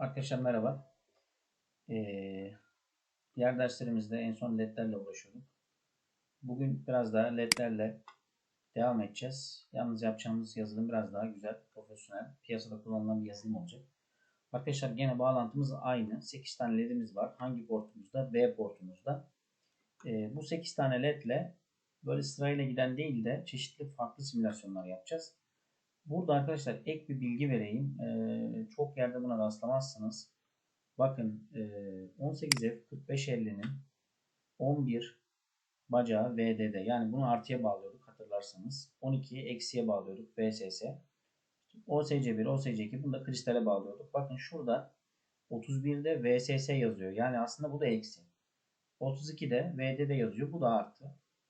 Arkadaşlar merhaba. Ee, diğer derslerimizde en son ledlerle uğraşıyorduk. Bugün biraz daha ledlerle devam edeceğiz. Yalnız yapacağımız yazılım biraz daha güzel, profesyonel, piyasada kullanılan bir yazılım olacak. Arkadaşlar gene bağlantımız aynı. 8 tane ledimiz var. Hangi portumuzda? B portumuzda. Ee, bu 8 tane ledle böyle sırayla giden değil de çeşitli farklı simülasyonlar yapacağız. Burada arkadaşlar ek bir bilgi vereyim. Ee, çok yerde buna rastlamazsınız. Bakın e, 18F 4550'nin 11 bacağı VDD. Yani bunu artıya bağlıyorduk hatırlarsanız. 12'yi eksiye bağlıyorduk VSS. OSC1, OSC2 bunu da kristale bağlıyorduk. Bakın şurada 31'de VSS yazıyor. Yani aslında bu da eksi. 32'de VDD yazıyor. Bu da artı.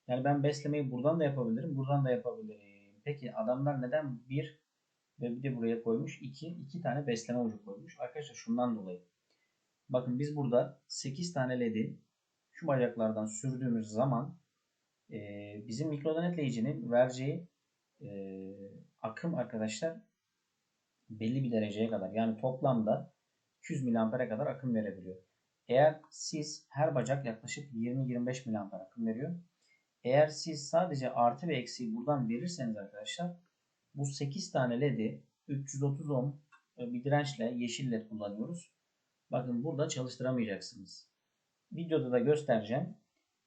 Yani ben beslemeyi buradan da yapabilirim. Buradan da yapabilirim. Peki adamlar neden 1 ve bir de buraya koymuş 2 2 tane besleme ucu koymuş. Arkadaşlar şundan dolayı. Bakın biz burada 8 tane ledi şu bacaklardan sürdüğümüz zaman e, bizim mikrodonetleyicinin vereceği e, akım arkadaşlar belli bir dereceye kadar yani toplamda 200 miliampere kadar akım verebiliyor. Eğer siz her bacak yaklaşık 20-25 miliamper akım veriyor. Eğer siz sadece artı ve eksiği buradan verirseniz arkadaşlar bu 8 tane led'i 330 ohm bir dirençle yeşil led kullanıyoruz. Bakın burada çalıştıramayacaksınız. Videoda da göstereceğim.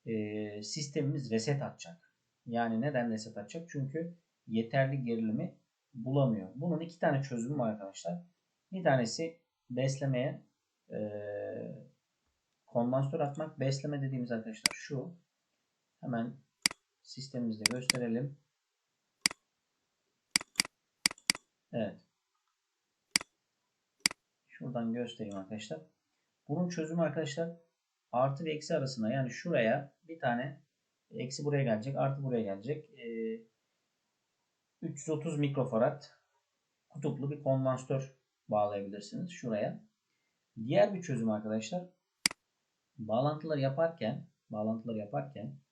Ee, sistemimiz reset atacak. Yani neden reset atacak? Çünkü yeterli gerilimi bulamıyor. Bunun iki tane çözümü var arkadaşlar. Bir tanesi beslemeye e, kondansatör atmak. Besleme dediğimiz arkadaşlar şu. Hemen sistemimizde gösterelim. Evet. Şuradan göstereyim arkadaşlar. Bunun çözümü arkadaşlar artı ve eksi arasına yani şuraya bir tane eksi buraya gelecek artı buraya gelecek. Ee, 330 mikrofarad kutuplu bir kondansatör bağlayabilirsiniz şuraya. Diğer bir çözüm arkadaşlar bağlantılar yaparken bağlantılar yaparken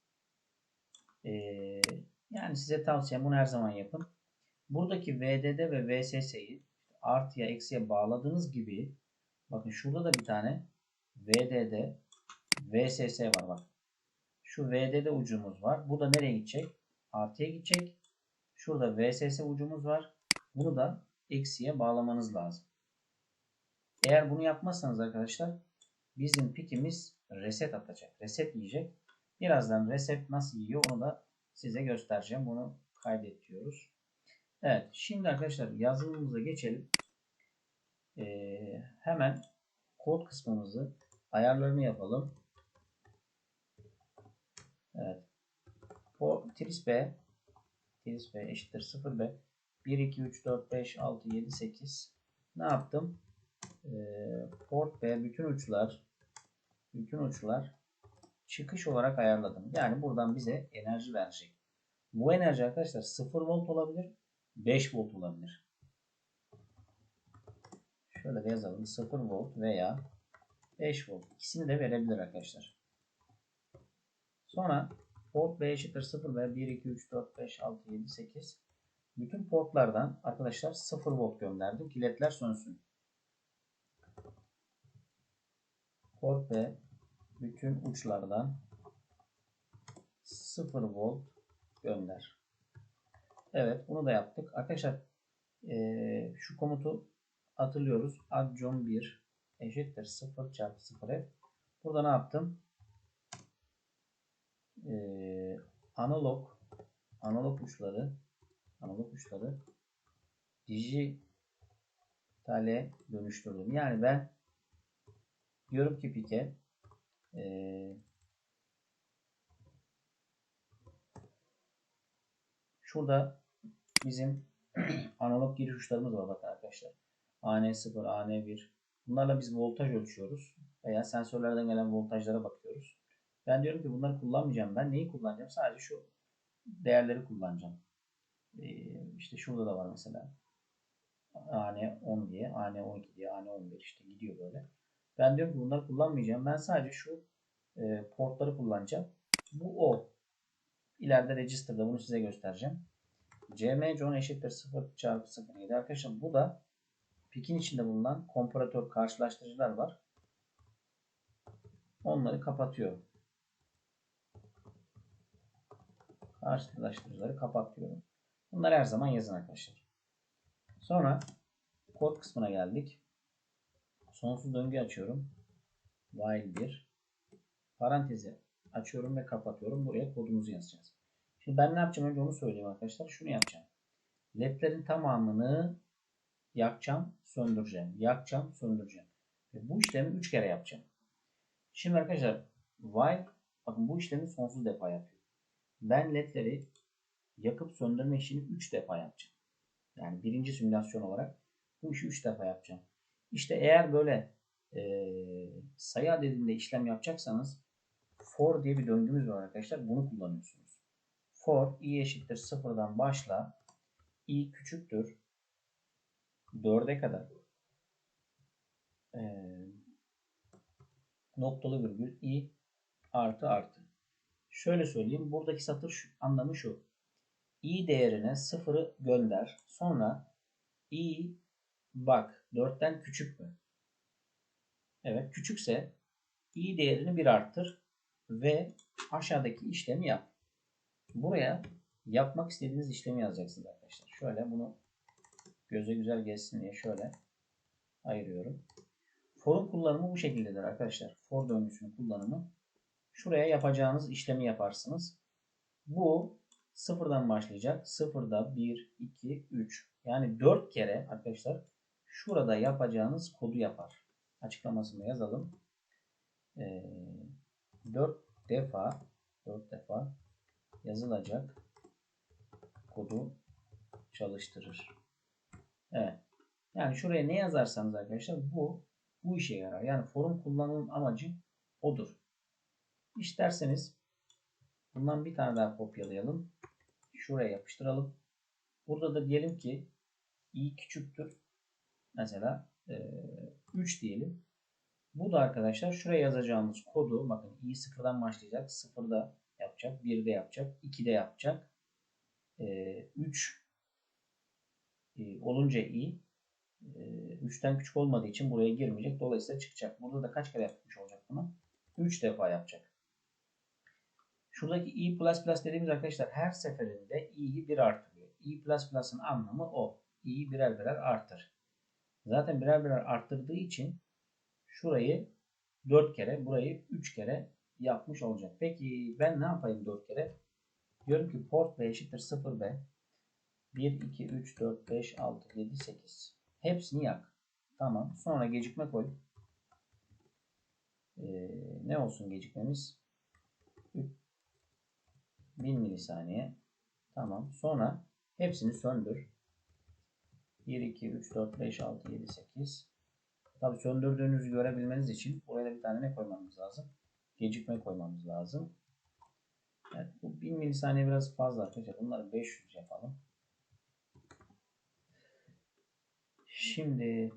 ee, yani size tavsiyem bunu her zaman yapın. Buradaki VDD ve VSS'yi artıya eksiye bağladığınız gibi bakın şurada da bir tane VDD VSS var bak. Şu VDD ucumuz var. Bu da nereye gidecek? Artıya gidecek. Şurada VSS ucumuz var. Bunu da eksiye bağlamanız lazım. Eğer bunu yapmazsanız arkadaşlar bizim pikimiz reset atacak. Reset yiyecek. Birazdan reset nasıl yiyor onu da size göstereceğim. Bunu kaydet diyoruz. Evet. Şimdi arkadaşlar yazılımımıza geçelim. Ee, hemen kod kısmımızı ayarlarını yapalım. Evet. O tris B tris B eşittir 0 B 1 2 3 4 5 6 7 8 ne yaptım? Ee, port B bütün uçlar bütün uçlar çıkış olarak ayarladım. Yani buradan bize enerji verecek. Bu enerji arkadaşlar 0 volt olabilir, 5 volt olabilir. Şöyle de yazalım. 0 volt veya 5 volt. İkisini de verebilir arkadaşlar. Sonra port B eşittir 0 ve 1, 2, 3, 4, 5, 6, 7, 8. Bütün portlardan arkadaşlar 0 volt gönderdim ki ledler sönsün. Port B bütün uçlardan 0 volt gönder. Evet bunu da yaptık. Arkadaşlar ee, şu komutu hatırlıyoruz. Adjon 1 eşittir 0 çarpı 0 f. Burada ne yaptım? Ee, analog analog uçları analog uçları dijitale dönüştürdüm. Yani ben diyorum ki pike ee, şurada bizim analog giriş uçlarımız var bakın arkadaşlar. AN0, AN1. Bunlarla biz voltaj ölçüyoruz. Veya sensörlerden gelen voltajlara bakıyoruz. Ben diyorum ki bunları kullanmayacağım. Ben neyi kullanacağım? Sadece şu değerleri kullanacağım. Ee, işte şurada da var mesela. AN10 diye, AN12 diye, AN11 işte gidiyor böyle. Ben diyorum ki bunları kullanmayacağım. Ben sadece şu e, portları kullanacağım. Bu o. İleride register'da bunu size göstereceğim. CM John eşittir 0 çarpı 0 7. Arkadaşlar bu da Pikin içinde bulunan komparatör karşılaştırıcılar var. Onları kapatıyorum. Karşılaştırıcıları kapatıyorum. Bunları her zaman yazın arkadaşlar. Sonra kod kısmına geldik. Sonsuz döngü açıyorum. While 1 parantezi açıyorum ve kapatıyorum. Buraya kodumuzu yazacağız. Şimdi ben ne yapacağım? Önce onu söyleyeyim arkadaşlar. Şunu yapacağım. LED'lerin tamamını yakacağım, söndüreceğim. Yakacağım, söndüreceğim. Ve bu işlemi 3 kere yapacağım. Şimdi arkadaşlar while bakın bu işlemi sonsuz defa yapıyor. Ben ledleri yakıp söndürme işini 3 defa yapacağım. Yani birinci simülasyon olarak bu işi 3 defa yapacağım. İşte eğer böyle e, sayı adedinde işlem yapacaksanız for diye bir döngümüz var arkadaşlar. Bunu kullanıyorsunuz. For i eşittir sıfırdan başla i küçüktür 4'e kadar e, noktalı virgül i artı artı. Şöyle söyleyeyim. Buradaki satır şu, anlamı şu. i değerine sıfırı gönder. Sonra i bak 4'ten küçük mü? Evet küçükse i değerini bir arttır ve aşağıdaki işlemi yap. Buraya yapmak istediğiniz işlemi yazacaksınız arkadaşlar. Şöyle bunu göze güzel geçsin diye şöyle ayırıyorum. For'un kullanımı bu şekildedir arkadaşlar. For döngüsünün kullanımı. Şuraya yapacağınız işlemi yaparsınız. Bu sıfırdan başlayacak. Sıfırda 1, 2, 3. Yani 4 kere arkadaşlar şurada yapacağınız kodu yapar. Açıklamasını yazalım. Ee, 4 defa 4 defa yazılacak kodu çalıştırır. Evet. Yani şuraya ne yazarsanız arkadaşlar bu bu işe yarar. Yani forum kullanımın amacı odur. İsterseniz bundan bir tane daha kopyalayalım. Şuraya yapıştıralım. Burada da diyelim ki i küçüktür. Mesela e, 3 diyelim. Bu da arkadaşlar şuraya yazacağımız kodu bakın i sıfırdan başlayacak. Sıfırda yapacak. 1'de yapacak. 2'de yapacak. E, 3 e, olunca i 3'ten küçük olmadığı için buraya girmeyecek. Dolayısıyla çıkacak. Burada da kaç kere yapmış olacak bunu? 3 defa yapacak. Şuradaki i++ dediğimiz arkadaşlar her seferinde i'yi bir artırıyor. i++'ın anlamı o. i'yi birer birer artır. Zaten birer birer arttırdığı için şurayı 4 kere, burayı 3 kere yapmış olacak. Peki ben ne yapayım 4 kere? Diyorum ki port b eşittir 0b. 1, 2, 3, 4, 5, 6, 7, 8. Hepsini yak. Tamam. Sonra gecikme koy. Ee, ne olsun gecikmemiz? 1000 milisaniye. Tamam. Sonra hepsini söndür. 1, 2, 3, 4, 5, 6, 7, 8. Tabi söndürdüğünüzü görebilmeniz için buraya bir tane ne koymamız lazım? Gecikme koymamız lazım. Evet, bu 1000 milisaniye biraz fazla arkadaşlar. Bunları 500 yapalım. Şimdi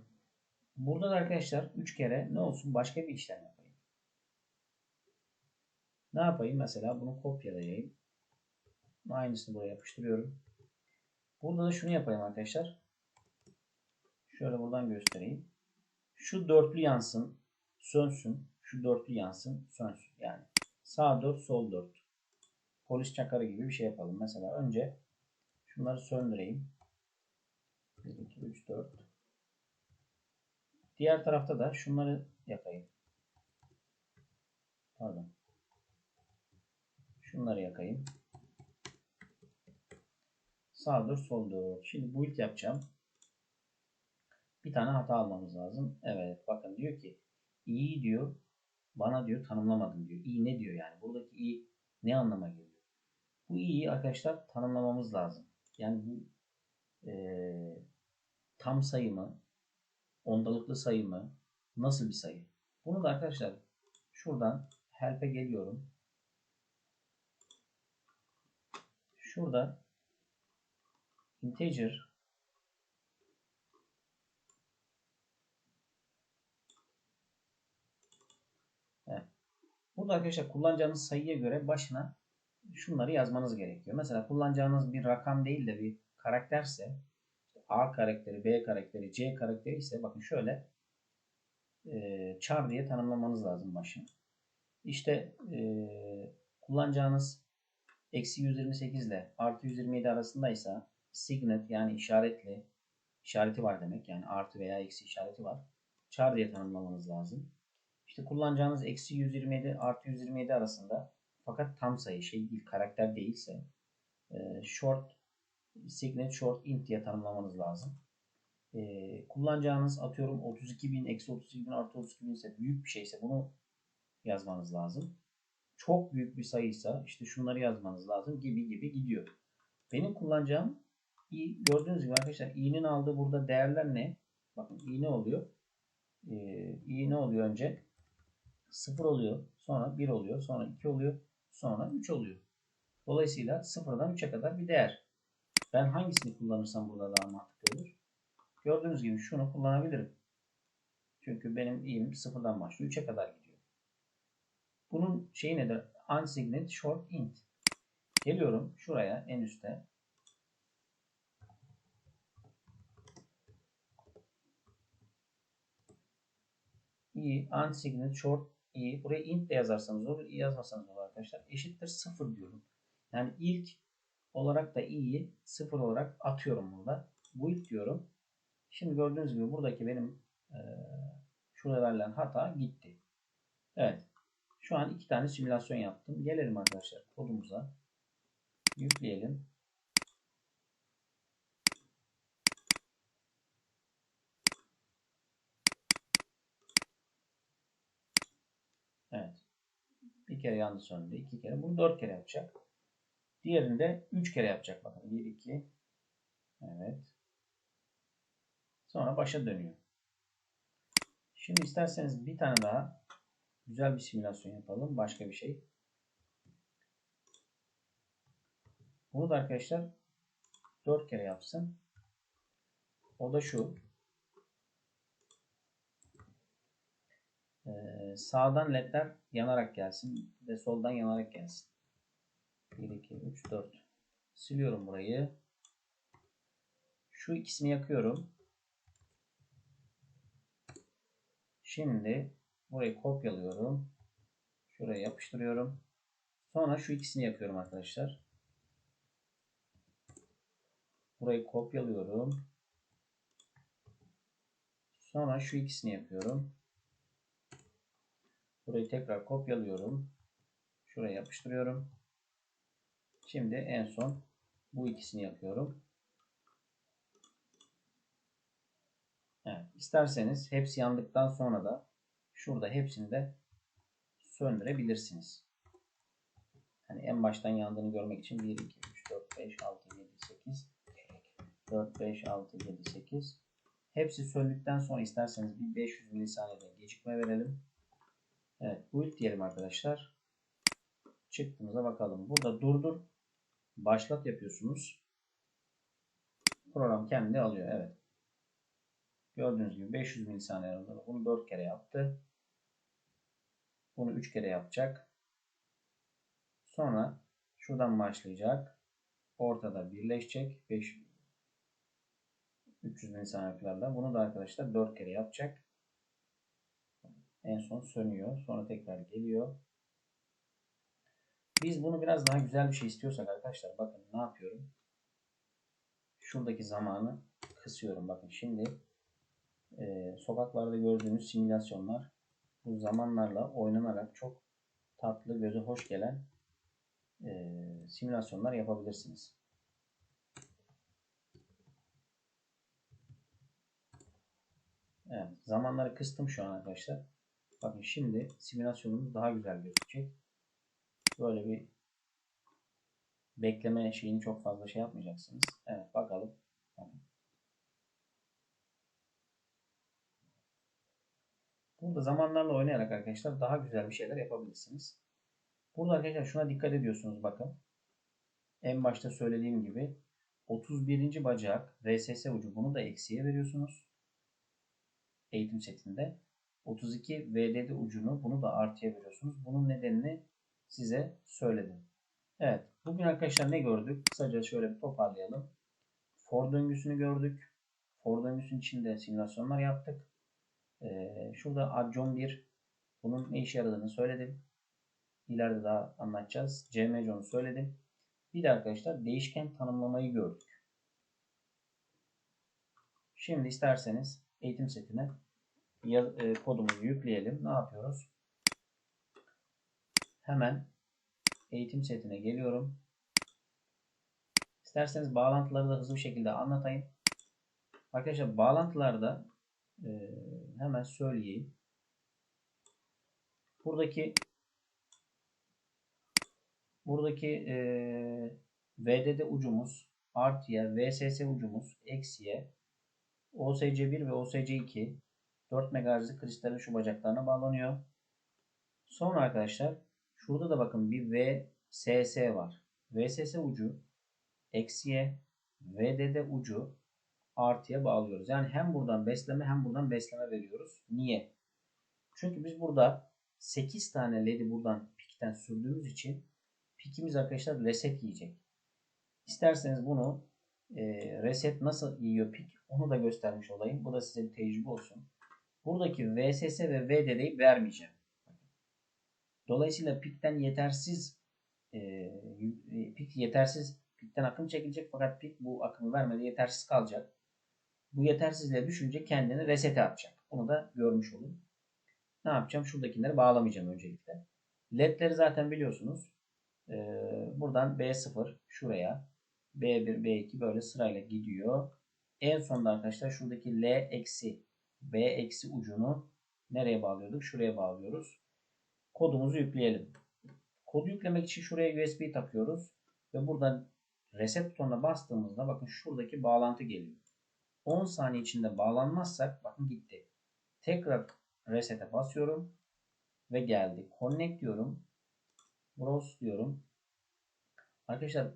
burada da arkadaşlar 3 kere ne olsun başka bir işlem yapayım. Ne yapayım? Mesela bunu kopyalayayım. Aynısını buraya yapıştırıyorum. Burada da şunu yapayım arkadaşlar. Şöyle buradan göstereyim. Şu dörtlü yansın, sönsün. Şu dörtlü yansın, sönsün. Yani sağ dört, sol dört. Polis çakarı gibi bir şey yapalım. Mesela önce şunları söndüreyim. 1, 2, 3, 4. Diğer tarafta da şunları yakayım. Pardon. Şunları yakayım. Sağdır, soldur. Şimdi build yapacağım. Bir tane hata almamız lazım. Evet bakın diyor ki iyi diyor bana diyor tanımlamadım diyor. İyi ne diyor yani? Buradaki iyi ne anlama geliyor? Bu iyi arkadaşlar tanımlamamız lazım. Yani bu e, tam sayı mı? Ondalıklı sayı mı? Nasıl bir sayı? Bunu da arkadaşlar şuradan help'e geliyorum. Şurada integer evet. Burada arkadaşlar kullanacağınız sayıya göre başına şunları yazmanız gerekiyor. Mesela kullanacağınız bir rakam değil de bir karakterse A karakteri, B karakteri, C karakteri ise bakın şöyle e, char diye tanımlamanız lazım başına. İşte e, kullanacağınız eksi 128 ile artı 127 arasındaysa signet yani işaretli işareti var demek. Yani artı veya eksi işareti var. Char diye tanımlamanız lazım. İşte kullanacağınız eksi 127 artı 127 arasında fakat tam sayı şey değil karakter değilse e, short signet short int diye tanımlamanız lazım. E, kullanacağınız atıyorum 32.000 eksi 32.000 artı 32.000 ise büyük bir şeyse bunu yazmanız lazım. Çok büyük bir sayıysa işte şunları yazmanız lazım gibi gibi gidiyor. Benim kullanacağım i gördüğünüz gibi arkadaşlar i'nin aldığı burada değerler ne? Bakın i ne oluyor? Ee, i ne oluyor önce? 0 oluyor. Sonra 1 oluyor. Sonra 2 oluyor. Sonra 3 oluyor. Dolayısıyla 0'dan 3'e kadar bir değer. Ben hangisini kullanırsam burada daha mantıklı olur? Gördüğünüz gibi şunu kullanabilirim. Çünkü benim i'm 0'dan başlıyor. 3'e kadar gidiyor. Bunun şeyi nedir? Unsigned short int. Geliyorum şuraya en üstte. i unsigned short i buraya int de yazarsanız olur, yazmasanız olur arkadaşlar. Eşittir 0 diyorum. Yani ilk olarak da i'yi 0 olarak atıyorum burada. Build diyorum. Şimdi gördüğünüz gibi buradaki benim e, şurada verilen hata gitti. Evet. Şu an iki tane simülasyon yaptım. Gelelim arkadaşlar kodumuza. Yükleyelim. Evet. Bir kere yandı söndü. iki kere. Bunu dört kere yapacak. Diğerinde üç kere yapacak. Bakın. Bir, iki. Evet. Sonra başa dönüyor. Şimdi isterseniz bir tane daha güzel bir simülasyon yapalım. Başka bir şey. Bunu da arkadaşlar 4 kere yapsın. O da şu. Ee, sağdan ledler yanarak gelsin ve soldan yanarak gelsin. 1, 2, 3, 4. Siliyorum burayı. Şu ikisini yakıyorum. Şimdi burayı kopyalıyorum. Şuraya yapıştırıyorum. Sonra şu ikisini yakıyorum arkadaşlar. Burayı kopyalıyorum. Sonra şu ikisini yapıyorum. Burayı tekrar kopyalıyorum. Şuraya yapıştırıyorum. Şimdi en son bu ikisini yapıyorum. Evet, isterseniz hepsi yandıktan sonra da şurada hepsini de söndürebilirsiniz. Hani en baştan yandığını görmek için 1, 2, 3, 4, 5, 6, 7, 8 4, 5, 6, 7, 8 hepsi söndükten sonra isterseniz bir 500 milisaniyede gecikme verelim. Evet build diyelim arkadaşlar. Çıktığımıza bakalım. Burada durdur. Başlat yapıyorsunuz. Program kendi alıyor. Evet. Gördüğünüz gibi 500 milisaniye aralığında bunu 4 kere yaptı. Bunu 3 kere yapacak. Sonra şuradan başlayacak. Ortada birleşecek. 5 300 milisaniyelerle. Bunu da arkadaşlar 4 kere yapacak. En son sönüyor. Sonra tekrar geliyor. Biz bunu biraz daha güzel bir şey istiyorsak arkadaşlar bakın ne yapıyorum. Şuradaki zamanı kısıyorum. Bakın şimdi e, sokaklarda gördüğünüz simülasyonlar bu zamanlarla oynanarak çok tatlı, göze hoş gelen e, simülasyonlar yapabilirsiniz. Evet, zamanları kıstım şu an arkadaşlar. Bakın şimdi simülasyonumuz daha güzel gözükecek. Böyle bir bekleme şeyini çok fazla şey yapmayacaksınız. Evet bakalım. Burada zamanlarla oynayarak arkadaşlar daha güzel bir şeyler yapabilirsiniz. Burada arkadaşlar şuna dikkat ediyorsunuz bakın. En başta söylediğim gibi 31. bacak VSS ucu bunu da eksiye veriyorsunuz. Eğitim setinde. 32 VDD ucunu bunu da artıya veriyorsunuz. Bunun nedenini size söyledim. Evet. Bugün arkadaşlar ne gördük? Kısaca şöyle bir toparlayalım. For döngüsünü gördük. Ford'un içinde simülasyonlar yaptık. Ee, şurada Adjon 1 bunun ne işe yaradığını söyledim. İleride daha anlatacağız. CMCO'nu söyledim. Bir de arkadaşlar değişken tanımlamayı gördük. Şimdi isterseniz eğitim setine e, kodumuzu yükleyelim. Ne yapıyoruz? Hemen eğitim setine geliyorum. İsterseniz bağlantıları da hızlı bir şekilde anlatayım. Arkadaşlar bağlantılarda e, hemen söyleyeyim. Buradaki buradaki e, VDD ucumuz artıya, VSS ucumuz eksiye, OSC1 ve OSC2 4 MHz'lik kristalin şu bacaklarına bağlanıyor. Sonra arkadaşlar şurada da bakın bir VSS var. VSS ucu eksiye, VDD ucu artıya bağlıyoruz. Yani hem buradan besleme hem buradan besleme veriyoruz. Niye? Çünkü biz burada 8 tane LED'i buradan pikten sürdüğümüz için pikimiz arkadaşlar reset yiyecek. İsterseniz bunu e, reset nasıl yiyor pik onu da göstermiş olayım. Bu da size bir tecrübe olsun. Buradaki VSS ve VDD'yi vermeyeceğim. Dolayısıyla pikten yetersiz e, e, pik yetersiz pikten akım çekilecek fakat pik bu akımı vermedi yetersiz kalacak. Bu yetersizliğe düşünce kendini resete atacak. Bunu da görmüş olun. Ne yapacağım? Şuradakileri bağlamayacağım öncelikle. LED'leri zaten biliyorsunuz. Ee, buradan B0 şuraya. B1, B2 böyle sırayla gidiyor. En sonunda arkadaşlar şuradaki L eksi B eksi ucunu nereye bağlıyorduk? Şuraya bağlıyoruz. Kodumuzu yükleyelim. Kodu yüklemek için şuraya USB takıyoruz. Ve buradan reset butonuna bastığımızda bakın şuradaki bağlantı geliyor. 10 saniye içinde bağlanmazsak bakın gitti. Tekrar reset'e basıyorum ve geldi. Connect diyorum. Browse diyorum. Arkadaşlar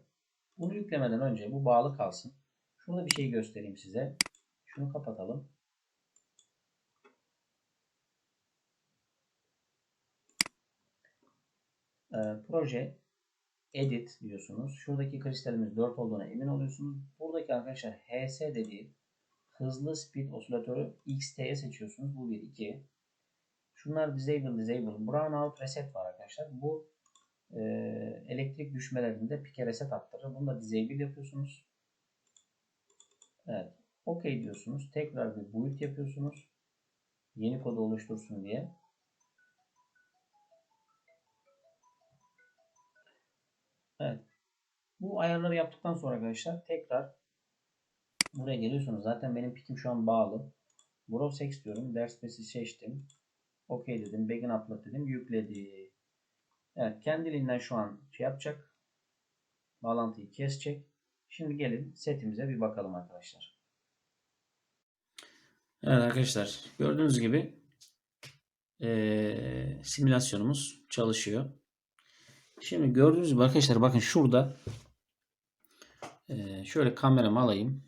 bunu yüklemeden önce bu bağlı kalsın. Şurada bir şey göstereyim size. Şunu kapatalım. Ee, proje edit diyorsunuz. Şuradaki kristalimiz 4 olduğuna emin oluyorsunuz. Buradaki arkadaşlar HS dediği hızlı speed osilatörü XT'ye seçiyorsunuz. Bu 1, 2. Şunlar disable, disable. Brownout reset var arkadaşlar. Bu e, elektrik düşmelerinde pike reset attırır. Bunu da disable yapıyorsunuz. Evet. OK diyorsunuz. Tekrar bir build yapıyorsunuz. Yeni kodu oluştursun diye. Bu ayarları yaptıktan sonra arkadaşlar tekrar buraya geliyorsunuz. Zaten benim pikim şu an bağlı. Browse X diyorum. Ders space'i seçtim. OK dedim. Begin upload dedim. Yükledi. Evet. Kendiliğinden şu an şey yapacak. Bağlantıyı kesecek. Şimdi gelin setimize bir bakalım arkadaşlar. Evet arkadaşlar. Gördüğünüz gibi eee, simülasyonumuz çalışıyor. Şimdi gördüğünüz gibi arkadaşlar bakın şurada eee, şöyle kameramı alayım.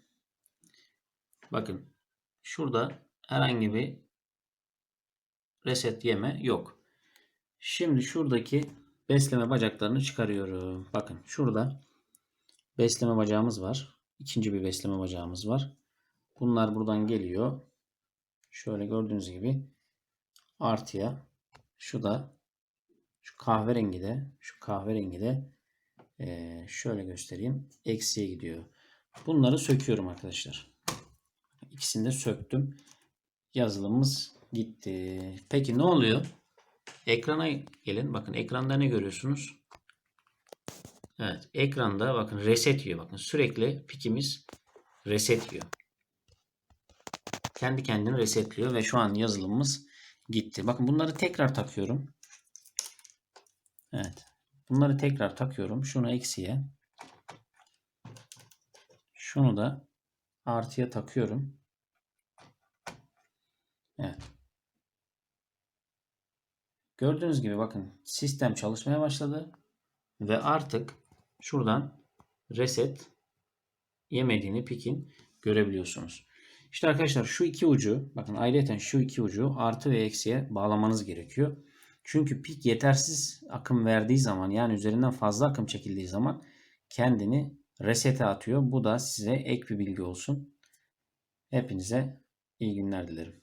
Bakın şurada herhangi bir reset yeme yok. Şimdi şuradaki besleme bacaklarını çıkarıyorum. Bakın şurada besleme bacağımız var. İkinci bir besleme bacağımız var. Bunlar buradan geliyor. Şöyle gördüğünüz gibi artıya şu da şu kahverengi de şu kahverengi de eee, şöyle göstereyim. Eksiye gidiyor. Bunları söküyorum arkadaşlar. İkisini de söktüm. Yazılımımız gitti. Peki ne oluyor? Ekrana gelin. Bakın ekranda ne görüyorsunuz? Evet. Ekranda bakın reset yiyor. Bakın sürekli pikimiz reset yiyor. Kendi kendini resetliyor ve şu an yazılımımız gitti. Bakın bunları tekrar takıyorum. Evet. Bunları tekrar takıyorum. Şunu eksiye. Şunu da artıya takıyorum. Evet. Gördüğünüz gibi bakın sistem çalışmaya başladı ve artık şuradan reset yemediğini pikin görebiliyorsunuz. İşte arkadaşlar şu iki ucu bakın ayrıca şu iki ucu artı ve eksiye bağlamanız gerekiyor. Çünkü pik yetersiz akım verdiği zaman yani üzerinden fazla akım çekildiği zaman kendini resete atıyor. Bu da size ek bir bilgi olsun. Hepinize iyi günler dilerim.